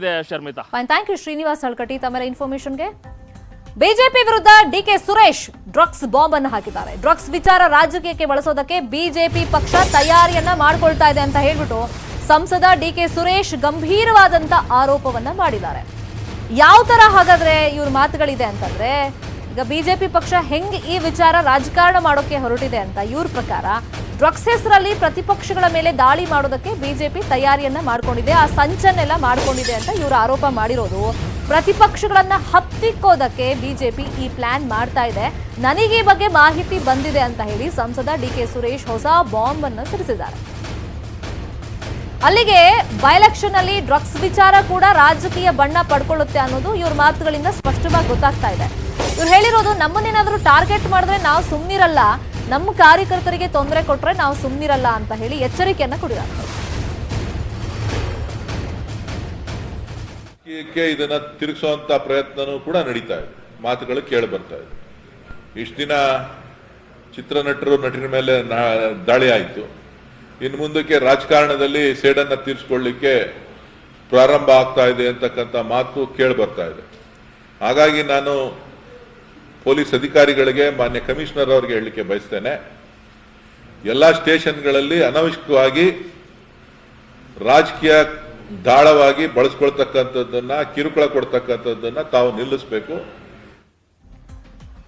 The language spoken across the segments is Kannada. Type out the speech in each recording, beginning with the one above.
ಇದೆ, Sharmita. Fine thank you Srinivas Halkatti ತಮ್ಮೆಲ್ಲ ಇನ್ಫಾರ್ಮೇಶನ್ಗೆ ಬಿಜೆಪಿ ವಿರುದ್ಧ ಡಿಕೆ ಸುರೇಶ್ ಡ್ರಗ್ಸ್ ಬಾಂಬ್ ಅನ್ನು ಹಾಕಿದ್ದಾರೆ. ಡ್ರಗ್ಸ್ ವಿಚಾರ ರಾಜಕೀಯಕ್ಕೆ ಬಳಸೋದಕ್ಕೆ ಬಿಜೆಪಿ ಪಕ್ಷ ತಯಾರಿಯನ್ನ ಮಾಡ್ಕೊಳ್ತಾ ಇದೆ ಅಂತ ಹೇಳ್ಬಿಟ್ಟು ಸಂಸದ ಡಿಕೆ ಸುರೇಶ್ ಗಂಭೀರವಾದಂತ ಆರೋಪವನ್ನ ಮಾಡಿದ್ದಾರೆ. ಯಾವ ತರ ಹಾಗಾದ್ರೆ ಇವ್ರ ಮಾತುಗಳಿದೆ ಅಂತಂದ್ರೆ, ಈಗ ಬಿಜೆಪಿ ಪಕ್ಷ ಹೆಂಗ್ ಈ ವಿಚಾರ ರಾಜಕಾರಣ ಮಾಡೋಕೆ ಹೊರಟಿದೆ ಅಂತ ಇವ್ರ ಪ್ರಕಾರ ಡ್ರಗ್ಸ್ ಹೆಸರಲ್ಲಿ ಪ್ರತಿಪಕ್ಷಗಳ ಮೇಲೆ ದಾಳಿ ಮಾಡೋದಕ್ಕೆ ಬಿಜೆಪಿ ತಯಾರಿಯನ್ನ ಮಾಡ್ಕೊಂಡಿದೆ. ಆ ಸಂಚನ್ನೆಲ್ಲ ಮಾಡ್ಕೊಂಡಿದೆ ಅಂತ ಇವರು ಆರೋಪ ಮಾಡಿರೋದು. ಪ್ರತಿಪಕ್ಷಗಳನ್ನ ಹತ್ತಿಕ್ಕೋದಕ್ಕೆ ಬಿಜೆಪಿ ಈ ಪ್ಲಾನ್ ಮಾಡ್ತಾ ಇದೆ. ನನಗೆ ಬಗ್ಗೆ ಮಾಹಿತಿ ಬಂದಿದೆ ಅಂತ ಹೇಳಿ ಸಂಸದ ಡಿ ಕೆ ಸುರೇಶ್ ಹೊಸ ಬಾಂಬ್ ಅನ್ನು ಸಿಡಿಸಿದ್ದಾರೆ. ಅಲ್ಲಿಗೆ ಬೈಲೆಕ್ಷನ್ ಅಲ್ಲಿ ಡ್ರಗ್ಸ್ ವಿಚಾರ ಕೂಡ ರಾಜಕೀಯ ಬಣ್ಣ ಪಡ್ಕೊಳ್ಳುತ್ತೆ ಅನ್ನೋದು ಇವ್ರ ಮಾತುಗಳಿಂದ ಸ್ಪಷ್ಟವಾಗಿ ಗೊತ್ತಾಗ್ತಾ ಇದೆ. ಇವ್ರು ಹೇಳಿರೋದು ನಮ್ಮನ್ನೇನಾದ್ರೂ ಟಾರ್ಗೆಟ್ ಮಾಡಿದ್ರೆ ನಾವು ಸುಮ್ನಿರಲ್ಲ. ನಮ್ಮ ಕಾರ್ಯಕರ್ತರಿಗೆ ತೊಂದರೆ ಕೊಟ್ಟರೆ ನಾವು ಸುಮ್ಮನಿರಲ್ಲ ಅಂತ ಹೇಳಿ ಎಚ್ಚರಿಕೆಯನ್ನ ಕೊಡಿದ್ದಾರೆ. ಇದನ್ನ ತಿರುಗಿಸುವಂತ ಪ್ರಯತ್ನನೂ ಕೂಡ ನಡೀತಾ ಇದೆ. ಮಾತುಗಳು ಕೇಳಿ ಬರ್ತಾ ಇದೆ. ಇಷ್ಟು ದಿನ ಚಿತ್ರನಟರು ನಟರ ಮೇಲೆ ದಾಳಿ ಆಯಿತು. ಇನ್ನು ಮುಂದಕ್ಕೆ ರಾಜಕಾರಣದಲ್ಲಿ ಸೇಡನ್ನ ತೀರಿಸ್ಕೊಳ್ಳಿಕ್ಕೆ ಪ್ರಾರಂಭ ಆಗ್ತಾ ಇದೆ ಅಂತಕ್ಕಂಥ ಮಾತು ಕೇಳಿ ಬರ್ತಾ ಇದೆ. ಹಾಗಾಗಿ ನಾನು ಪೊಲೀಸ್ ಅಧಿಕಾರಿಗಳಿಗೆ, ಮಾನ್ಯ ಕಮಿಷನರ್ ಅವರಿಗೆ ಹೇಳಲಿಕ್ಕೆ ಬಯಸ್ತೇನೆ. ಎಲ್ಲ ಸ್ಟೇಷನ್ಗಳಲ್ಲಿ ಅನವಶ್ಯಕವಾಗಿ ರಾಜಕೀಯ ದಾಳವಾಗಿ ಬಳಸ್ಕೊಳ್ತಕ್ಕಂಥದ್ದನ್ನ, ಕಿರುಕುಳ ಕೊಡ್ತಕ್ಕಂಥದ್ದನ್ನ ತಾವು ನಿಲ್ಲಿಸಬೇಕು.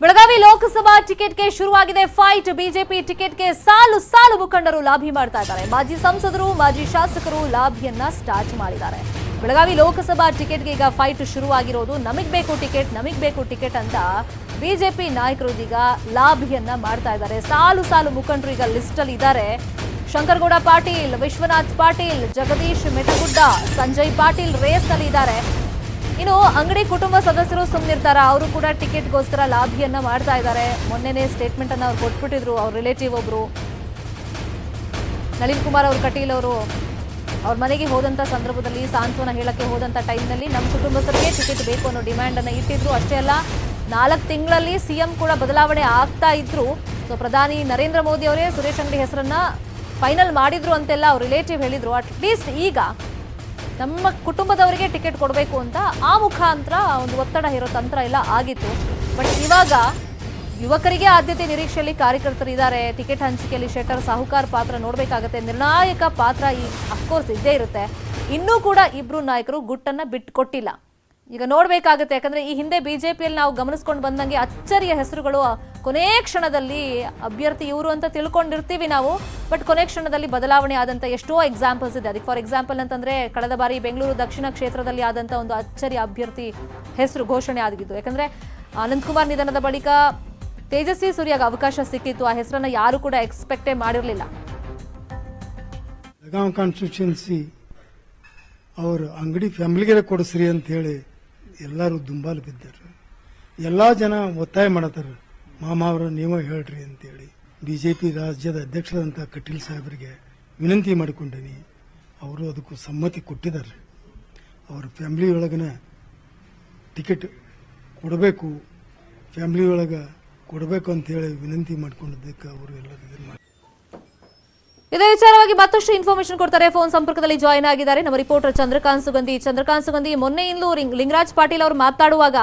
ಬೆಳಗಾವಿ ಲೋಕಸಭಾ ಟಿಕೆಟ್ಗೆ ಶುರುವಾಗಿದೆ ಫೈಟ್. ಬಿಜೆಪಿ ಟಿಕೆಟ್ಗೆ ಸಾಲು ಸಾಲು ಮುಖಂಡರು ಲಾಭಿ ಮಾಡ್ತಾ ಇದ್ದಾರೆ. ಮಾಜಿ ಸಂಸದರು, ಮಾಜಿ ಶಾಸಕರು ಲಾಭಿಯನ್ನ ಸ್ಟಾರ್ಟ್ ಮಾಡಿದ್ದಾರೆ. ಬೆಳಗಾವಿ ಲೋಕಸಭಾ ಟಿಕೆಟ್ಗೆ ಈಗ ಫೈಟ್ ಶುರುವಾಗಿರೋದು. ನಮಗ್ ಬೇಕು ಟಿಕೆಟ್, ನಮಗ್ ಬೇಕು ಟಿಕೆಟ್ ಅಂತ ಬಿಜೆಪಿ ನಾಯಕರು ಇದೀಗ ಲಾಭಿಯನ್ನ ಮಾಡ್ತಾ ಇದ್ದಾರೆ. ಸಾಲು ಸಾಲು ಮುಖಂಡರು ಈಗ ಲಿಸ್ಟ್ ಅಲ್ಲಿ ಇದ್ದಾರೆ. ಶಂಕರಗೌಡ ಪಾಟೀಲ್, ವಿಶ್ವನಾಥ್ ಪಾಟೀಲ್, ಜಗದೀಶ್ ಮೆಟಗುಡ್ಡ ಸಂಜಯ್ ಪಾಟೀಲ್ ರೇಸ್ ಅಲ್ಲಿ ಇದ್ದಾರೆ. ಇನ್ನು ಅಂಗಡಿ ಕುಟುಂಬ ಸದಸ್ಯರು ಸುಮ್ಮನಿರ್ತಾರ ಅವರು ಕೂಡ ಟಿಕೆಟ್ಗೋಸ್ಕರ ಲಾಭಿಯನ್ನ ಮಾಡ್ತಾ ಇದ್ದಾರೆ. ಮೊನ್ನೆನೇ ಸ್ಟೇಟ್ಮೆಂಟ್ ಅನ್ನ ಅವ್ರು ಕೊಟ್ಬಿಟ್ಟಿದ್ರು ಅವ್ರ ರಿಲೇಟಿವ್ ಒಬ್ರು. ನಳಿನ್ ಕುಮಾರ್ ಅವ್ರ ಕಟೀಲ್ ಅವರು. ಅವ್ರ ಮನೆಗೆ ಹೋದಂಥ ಸಂದರ್ಭದಲ್ಲಿ ಸಾಂತ್ವನ ಹೇಳಕ್ಕೆ ಹೋದಂತ ಟೈಮ್ನಲ್ಲಿ ನಮ್ಮ ಕುಟುಂಬಸ್ಥರಿಗೆ ಟಿಕೆಟ್ ಬೇಕು ಅನ್ನೋ ಡಿಮ್ಯಾಂಡ್ ಅನ್ನ ಇಟ್ಟಿದ್ರು. ಅಷ್ಟೇ ಅಲ್ಲ, ನಾಲ್ಕು ತಿಂಗಳಲ್ಲಿ ಸಿಎಂ ಕೂಡ ಬದಲಾವಣೆ ಆಗ್ತಾ ಇದ್ರು. ಸೊ ಪ್ರಧಾನಿ ನರೇಂದ್ರ ಮೋದಿ ಅವರೇ ಸುರೇಶ್ ಅಂಗಡಿ ಹೆಸರನ್ನ ಫೈನಲ್ ಮಾಡಿದ್ರು ಅಂತೆಲ್ಲ ಅವ್ರ ರಿಲೇಟಿವ್ ಹೇಳಿದ್ರು. ಅಟ್ಲೀಸ್ಟ್ ಈಗ ನಮ್ಮ ಕುಟುಂಬದವರಿಗೆ ಟಿಕೆಟ್ ಕೊಡಬೇಕು ಅಂತ ಆ ಮುಖಾಂತರ ಒಂದು ಒತ್ತಡ ಇರೋ ತಂತ್ರ ಎಲ್ಲ ಆಗಿತ್ತು. ಬಟ್ ಇವಾಗ ಯುವಕರಿಗೆ ಆದ್ಯತೆ ನಿರೀಕ್ಷೆಯಲ್ಲಿ ಕಾರ್ಯಕರ್ತರು ಇದ್ದಾರೆ. ಟಿಕೆಟ್ ಹಂಚಿಕೆಯಲ್ಲಿ ಶೆಟ್ಟರ್ ಸಾಹುಕಾರ್ ಪಾತ್ರ ನೋಡಬೇಕಾಗತ್ತೆ. ನಿರ್ಣಾಯಕ ಪಾತ್ರ ಈ ಅಫ್ಕೋರ್ಸ್ ಇದ್ದೇ ಇರುತ್ತೆ. ಇನ್ನೂ ಕೂಡ ಇಬ್ರು ನಾಯಕರು ಗುಟ್ಟನ್ನ ಬಿಟ್ಟು ಕೊಟ್ಟಿಲ್ಲ ಈಗ ನೋಡ್ಬೇಕಾಗತ್ತೆ. ಯಾಕಂದ್ರೆ ಈ ಹಿಂದೆ ಬಿಜೆಪಿಯಲ್ಲಿ ನಾವು ಗಮನಿಸ್ಕೊಂಡು ಬಂದಂಗೆ ಅಚ್ಚರಿಯ ಹೆಸರುಗಳು ಕೊನೆ ಕ್ಷಣದಲ್ಲಿ ಅಭ್ಯರ್ಥಿ ಇವರು ಅಂತ ತಿಳ್ಕೊಂಡಿರ್ತೀವಿ ನಾವು. ಬಟ್ ಕೊನೆ ಕ್ಷಣದಲ್ಲಿ ಬದಲಾವಣೆ ಆದಂತ ಎಷ್ಟೋ ಎಕ್ಸಾಂಪಲ್ಸ್ ಇದೆ. ಅದಕ್ಕೆ ಫಾರ್ ಎಕ್ಸಾಂಪಲ್ ಅಂತಂದ್ರೆ ಕಳೆದ ಬಾರಿ ಬೆಂಗಳೂರು ದಕ್ಷಿಣ ಕ್ಷೇತ್ರದಲ್ಲಿ ಆದಂತ ಒಂದು ಅಚ್ಚರಿಯ ಅಭ್ಯರ್ಥಿ ಹೆಸರು ಘೋಷಣೆ ಆಗಿದ್ದು. ಯಾಕಂದ್ರೆ ಅನಂತಕುಮಾರ್ ನಿಧನದ ಬಳಿಕ ತೇಜಸ್ವಿ ಸೂರ್ಯಗೆ ಅವಕಾಶ ಸಿಕ್ಕಿತ್ತು. ಆ ಹೆಸರನ್ನ ಯಾರು ಕೂಡ ಎಕ್ಸ್ಪೆಕ್ಟೇ ಮಾಡಿರಲಿಲ್ಲ. ಬೆಳಗಾವಿ ಕಾನ್ಸ್ಟಿಟ್ಯೂನ್ಸಿ ಅವರು ಅಂಗಡಿ ಫ್ಯಾಮಿಲಿಗೆ ಕೊಡಿಸ್ರಿ ಅಂತ ಹೇಳಿ ಎಲ್ಲರೂ ದುಂಬಾಲು ಬಿದ್ದರು. ಎಲ್ಲ ಜನ ಒತ್ತಾಯ ಮಾಡತ್ತಾರ. ಮಾಮ ಅವರು ನೀವೇ ಹೇಳ್ರಿ ಅಂತೇಳಿ ಬಿ ಜೆ ರಾಜ್ಯದ ಅಧ್ಯಕ್ಷರಾದಂಥ ಕಟೀಲ್ ಸಾಹೇಬರಿಗೆ ವಿನಂತಿ ಮಾಡಿಕೊಂಡೀನಿ ಅವರು ಅದಕ್ಕೂ ಸಮ್ಮತಿ ಕೊಟ್ಟಿದ್ದಾರೆ. ಅವ್ರ ಫ್ಯಾಮಿಲಿ ಒಳಗನೆ ಟಿಕೆಟ್ ಕೊಡಬೇಕು. ಫ್ಯಾಮಿಲಿ ಒಳಗೆ ಕೊಡಬೇಕು ಅಂತ ಹೇಳಿ ವಿನಂತಿ ಮಾಡ್ಕೊಂಡಿದ್ದಕ್ಕೆ ಅವರು ಇದೇ ವಿಚಾರವಾಗಿ ಮತ್ತಷ್ಟು ಇನ್ಫಾರ್ಮೇಶನ್ ಕೊಡ್ತಾರೆ. ಫೋನ್ ಸಂಪರ್ಕದಲ್ಲಿ ಜಾಯಿನ್ ಆಗಿದ್ದಾರೆ. ನಮ್ಮ ರಿಪೋರ್ಟರ್ ಚಂದ್ರಕಾಂತ್ ಸುಗಂಧಿ. ಚಂದ್ರಕಾಂತ್ ಸುಗಂಧಿ ಮೊನ್ನೆಯಿಂದ ಲಿಂಗ್- ಲಿಂಗರಾಜ್ ಪಾಟೀಲ್ ಅವರು ಮಾತಾಡುವಾಗ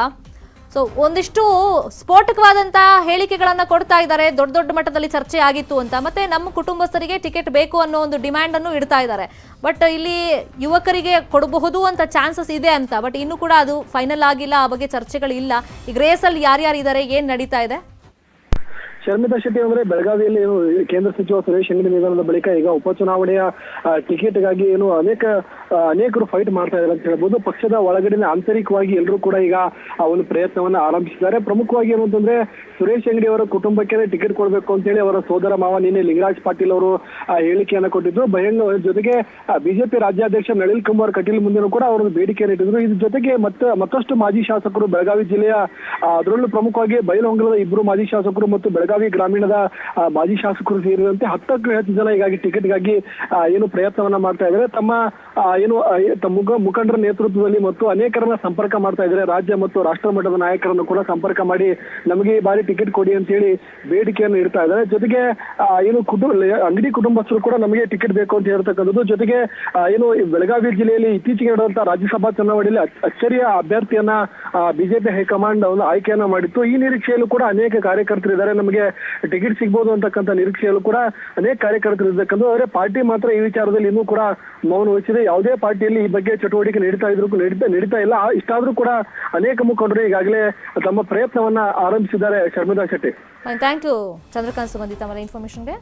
ಸೊ ಒಂದಿಷ್ಟು ಸ್ಫೋಟಕವಾದಂತ ಹೇಳಿಕೆಗಳನ್ನ ಕೊಡ್ತಾ ಇದ್ದಾರೆ. ದೊಡ್ಡ ದೊಡ್ಡ ಮಟ್ಟದಲ್ಲಿ ಚರ್ಚೆ ಆಗಿತ್ತು ಅಂತ. ಮತ್ತೆ ನಮ್ಮ ಕುಟುಂಬಸ್ಥರಿಗೆ ಟಿಕೆಟ್ ಬೇಕು ಅನ್ನೋ ಒಂದು ಡಿಮ್ಯಾಂಡ್ ಅನ್ನು ಇಡ್ತಾ ಇದ್ದಾರೆ. ಬಟ್ ಇಲ್ಲಿ ಯುವಕರಿಗೆ ಕೊಡಬಹುದು ಅಂತ ಚಾನ್ಸಸ್ ಇದೆ ಅಂತ. ಬಟ್ ಇನ್ನು ಕೂಡ ಅದು ಫೈನಲ್ ಆಗಿಲ್ಲ. ಆ ಬಗ್ಗೆ ಚರ್ಚೆಗಳಿಲ್ಲ. ಈಗ ರೇಸಲ್ಲಿ ಯಾರ್ಯಾರು ಇದ್ದಾರೆ ಏನ್ ನಡೀತಾ ಇದೆ? ಶರ್ಮಿತಾ ಶೆಟ್ಟಿ ಅಂದ್ರೆ ಬೆಳಗಾವಿಯಲ್ಲಿ ಏನು ಕೇಂದ್ರ ಸಚಿವ ಸುರೇಶ್ ಅಂಗಡಿ ನಿಧನದ ಬಳಿಕ ಈಗ ಉಪಚುನಾವಣೆಯ ಟಿಕೆಟ್ ಟಿಕೆಟ್ಗಾಗಿ ಏನು ಅನೇಕ ಅನೇಕರು ಫೈಟ್ ಮಾಡ್ತಾ ಇದ್ದಾರೆ ಅಂತ ಹೇಳ್ಬೋದು. ಪಕ್ಷದ ಒಳಗಡೆ ಆಂತರಿಕವಾಗಿ ಎಲ್ಲರೂ ಕೂಡ ಈಗ, ಆ, ಒಂದು ಪ್ರಯತ್ನವನ್ನ ಆರಂಭಿಸಿದ್ದಾರೆ. ಪ್ರಮುಖವಾಗಿ ಏನು ಅಂತಂದ್ರೆ ಸುರೇಶ್ ಅಂಗಡಿ ಅವರ ಕುಟುಂಬಕ್ಕೆ ಟಿಕೆಟ್ ಕೊಡಬೇಕು ಅಂತ ಹೇಳಿ ಅವರ ಸೋದರ ಮಾವ ನಿನ್ನೆ ಲಿಂಗರಾಜ್ ಪಾಟೀಲ್ ಅವರು ಹೇಳಿಕೆಯನ್ನು ಕೊಟ್ಟಿದ್ರು. ಬಹಿರಂಗ, ಜೊತೆಗೆ ಬಿಜೆಪಿ ರಾಜ್ಯಾಧ್ಯಕ್ಷ ನಳಿನ್ ಕುಮಾರ್ ಕಟೀಲ್ ಮುಂದೆನೂ ಕೂಡ ಅವರು ಬೇಡಿಕೆಯನ್ನು ಇಟ್ಟಿದ್ರು. ಇದ್ರ ಜೊತೆಗೆ ಮತ್ತೆ, ಮತ್ತಷ್ಟು ಮಾಜಿ ಶಾಸಕರು ಬೆಳಗಾವಿ ಜಿಲ್ಲೆಯ ಅದರಲ್ಲೂ ಪ್ರಮುಖವಾಗಿ ಬೈಲಹೊಂಗಲದ ಇಬ್ಬರು ಮಾಜಿ ಶಾಸಕರು ಮತ್ತು ಬೆಳಗಾವಿ ಬೆಳಗಾವಿ ಗ್ರಾಮೀಣದ ಮಾಜಿ ಶಾಸಕರು ಸೇರಿದಂತೆ ಹತ್ತಕ್ಕೂ ಹೆಚ್ಚು ಜನ ಹೀಗಾಗಿ ಟಿಕೆಟ್ಗಾಗಿ ಏನು ಪ್ರಯತ್ನವನ್ನ ಮಾಡ್ತಾ ಇದ್ದಾರೆ. ತಮ್ಮ ಏನು ತಮ್ಮ ಮುಖ- ಮುಖಂಡರ ನೇತೃತ್ವದಲ್ಲಿ ಮತ್ತು ಅನೇಕರನ್ನ ಸಂಪರ್ಕ ಮಾಡ್ತಾ ಇದ್ದಾರೆ. ರಾಜ್ಯ ಮತ್ತು ರಾಷ್ಟ್ರ ಮಟ್ಟದ ನಾಯಕರನ್ನು ಕೂಡ ಸಂಪರ್ಕ ಮಾಡಿ ನಮಗೆ ಈ ಬಾರಿ ಟಿಕೆಟ್ ಕೊಡಿ ಅಂತ ಹೇಳಿ ಬೇಡಿಕೆಯನ್ನು ಇಡ್ತಾ ಇದ್ದಾರೆ. ಜೊತೆಗೆ ಏನು ಕುಟುಂಬ ಅಂಗಡಿ ಕುಟುಂಬಸ್ಥರು ಕೂಡ ನಮಗೆ ಟಿಕೆಟ್ ಬೇಕು ಅಂತ ಹೇಳ್ತಕ್ಕಂಥದ್ದು. ಜೊತೆಗೆ ಏನು ಬೆಳಗಾವಿ ಜಿಲ್ಲೆಯಲ್ಲಿ ಇತ್ತೀಚೆಗೆ ನಡೆದಂತಹ ರಾಜ್ಯಸಭಾ ಚುನಾವಣೆಯಲ್ಲಿ ಅಚ್ಚರಿಯ ಅಭ್ಯರ್ಥಿಯನ್ನ ಬಿಜೆಪಿ ಹೈಕಮಾಂಡ್ ಒಂದು ಆಯ್ಕೆಯನ್ನ ಮಾಡಿತ್ತು. ಈ ನಿರೀಕ್ಷೆಯಲ್ಲೂ ಕೂಡ ಅನೇಕ ಕಾರ್ಯಕರ್ತರಿದ್ದಾರೆ. ನಮಗೆ ಟಿಕೆಟ್ ಸಿಗ್ಬೋದು ಅಂತಕ್ಕಂಥ ನಿರೀಕ್ಷೆಯಲ್ಲೂ ಕೂಡ ಅನೇಕ ಕಾರ್ಯಕರ್ತರು ಇರ್ತಕ್ಕಂಥ ಆದರೆ ಪಾರ್ಟಿ ಮಾತ್ರ ಈ ವಿಚಾರದಲ್ಲಿ ಇನ್ನೂ ಕೂಡ ಮೌನ ವಹಿಸಿದೆ. ಯಾವುದೇ ಪಾರ್ಟಿಯಲ್ಲಿ ಈ ಬಗ್ಗೆ ಚಟುವಟಿಕೆ ನಡೀತಾ ಇದ್ರು ನಡೀತಾ ನಡೀತಾ ಇಲ್ಲ. ಇಷ್ಟಾದ್ರೂ ಕೂಡ ಅನೇಕ ಮುಖಂಡರು ಈಗಾಗಲೇ ತಮ್ಮ ಪ್ರಯತ್ನವನ್ನ ಆರಂಭಿಸಿದ್ದಾರೆ. ಶರ್ಮಿಳಾ ಶೆಟ್ಟಿ. ಥ್ಯಾಂಕ್ ಯು ಚಂದ್ರಕಾಂತ್ ಸುಗಂಧಿ ತಮ್ಮ ಇನ್ಫಾರ್ಮೇಶನ್ಗೆ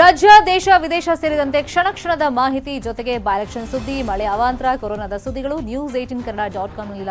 ರಾಜ್ಯ ದೇಶ, ವಿದೇಶ ಸೇರಿದಂತೆ ಕ್ಷಣ ಕ್ಷಣದ ಮಾಹಿತಿ ಜೊತೆಗೆ ಬೈಲೆಕ್ಷನ್ ಸುದ್ದಿ, ಮಳೆ ಅವಾಂತರ, ಕೊರೋನಾದ ಸುದ್ದಿಗಳು ನ್ಯೂಸ್ ಏಟಿನ್ ಕನ್ನಡ ಡಾಟ್ ಕಾಮ್ನಲ್ಲಿ